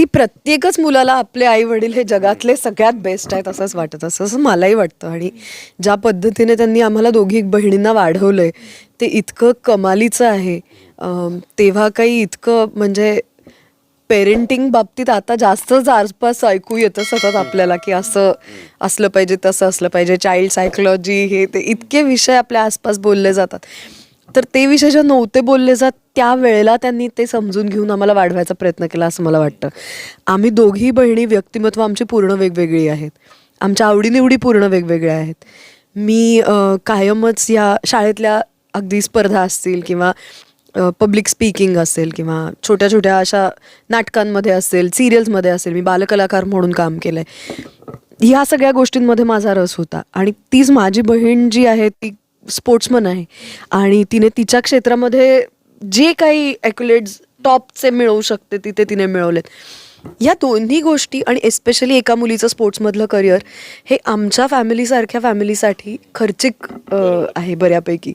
C प्रत्येकच मुलाला आपले आई वडील हे जगातले सगळ्यात बेस्ट आहेत असंच वाटत. असं असं मलाही वाटतं. आणि ज्या पद्धतीने त्यांनी आम्हाला दोघी बहिणींना वाढवलंय ते इतकं कमालीचं आहे. तेव्हा काही इतकं म्हणजे पेरेंटिंग बाबतीत आता जास्तच आसपास ऐकू येतं सतत आपल्याला की असं असलं पाहिजे तसं असलं पाहिजे. चाइल्ड सायकोलॉजी हे ते इतके विषय आपल्या आसपास बोलले जातात. तर ते विषय जे नव्हते बोलले जात त्या वेळेला त्यांनी ते समजून घेऊन आम्हाला वाढवायचा प्रयत्न केला असं मला वाटतं. आम्ही दोघी बहिणी व्यक्तिमत्व आमची पूर्ण वेगवेगळी आहेत. आमच्या आवडीनिवडी पूर्ण वेगवेगळ्या आहेत. मी कायमच या शाळेतल्या अगदी स्पर्धा असतील किंवा पब्लिक स्पीकिंग असेल किंवा छोट्या छोट्या अशा नाटकांमध्ये असेल सिरियल्समध्ये असेल मी बालकलाकार म्हणून काम केलं आहे ह्या सगळ्या गोष्टींमध्ये माझा रस होता. आणि तीच माझी बहीण जी आहे ती स्पोर्ट्समन आहे. आणि तिने तिच्या क्षेत्रामध्ये जे काही ॲक्युलेट्स टॉपचे मिळवू शकते तिथे तिने मिळवलेत. या दोन्ही गोष्टी आणि एस्पेशली एका मुलीचं स्पोर्ट्समधलं करिअर हे आमच्या फॅमिलीसारख्या फॅमिलीसाठी खर्चिक आहे बऱ्यापैकी.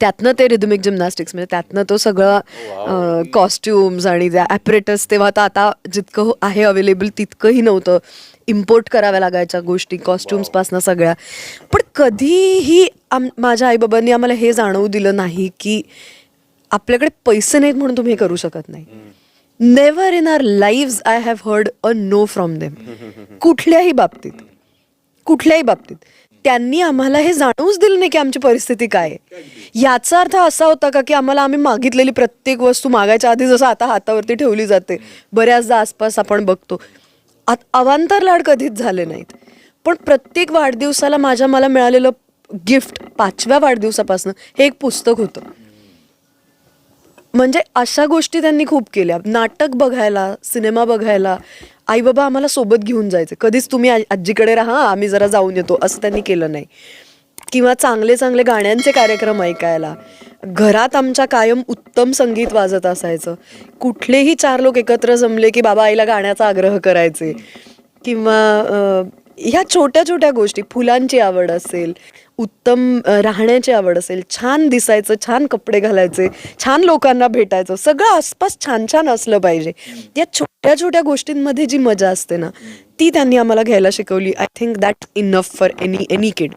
त्यातनं ते रिदमिक जिम्नॅस्टिक्स म्हणजे त्यातनं तो सगळं कॉस्ट्युम्स आणि त्या ॲपरेटस तेव्हा तर आता जितकं हो- आहे अवेलेबल तितकंही नव्हतं. इम्पोर्ट कराव्या लागायच्या गोष्टी कॉस्ट्युम्सपासनं सगळ्या. पण कधीही आम माझ्या आईबाबांनी आम्हाला हे जाणवू दिलं नाही की आपल्याकडे पैसे नाहीत म्हणून तुम्ही हे करू शकत नाही. Never in our life I have heard a no from them कुठल्याही बाबतीत. कुठल्याही बाबतीत. त्यांनी आम्हाला हे जाणवूच दिलं नाही की आमची परिस्थिती काय आहे. याचा अर्थ असा होता का की आम्हाला आम्ही मागितलेली प्रत्येक वस्तू मागायच्या आधी जसं आता हातावरती ठेवली जाते. बऱ्याचदा आसपास आपण बघतो. आत- अवांतर लाड कधीच झाले नाहीत. पण प्रत्येक वाढदिवसाला माझ्या मला मिळालेलं गिफ्ट पाचव्या वाढदिवसापासून हे एक पुस्तक होतं. म्हणजे अशा गोष्टी त्यांनी खूप केल्या. नाटक बघायला सिनेमा बघायला आई बाबा आम्हाला सोबत घेऊन जायचं. कधीच तुम्ही आजीकडे राहा आम्ही जरा जाऊन येतो असं त्यांनी केलं नाही. किंवा चांगले चांगले गाण्यांचे कार्यक्रम ऐकायला. घरात आमच्या कायम उत्तम संगीत वाजत असायचं. कुठलेही चार लोक एकत्र जमले की बाबा आईला गाण्याचा आग्रह करायचे. किंवा ह्या छोट्या छोट्या गोष्टी फुलांची आवड असेल उत्तम राहण्याची आवड असेल छान दिसायचं छान कपडे घालायचे छान लोकांना भेटायचं सगळं आसपास छान छान असलं पाहिजे. या छोट्या छोट्या गोष्टींमध्ये जी मजा असते ना ती त्यांनी आम्हाला घ्यायला शिकवली. I think that enough for any any kid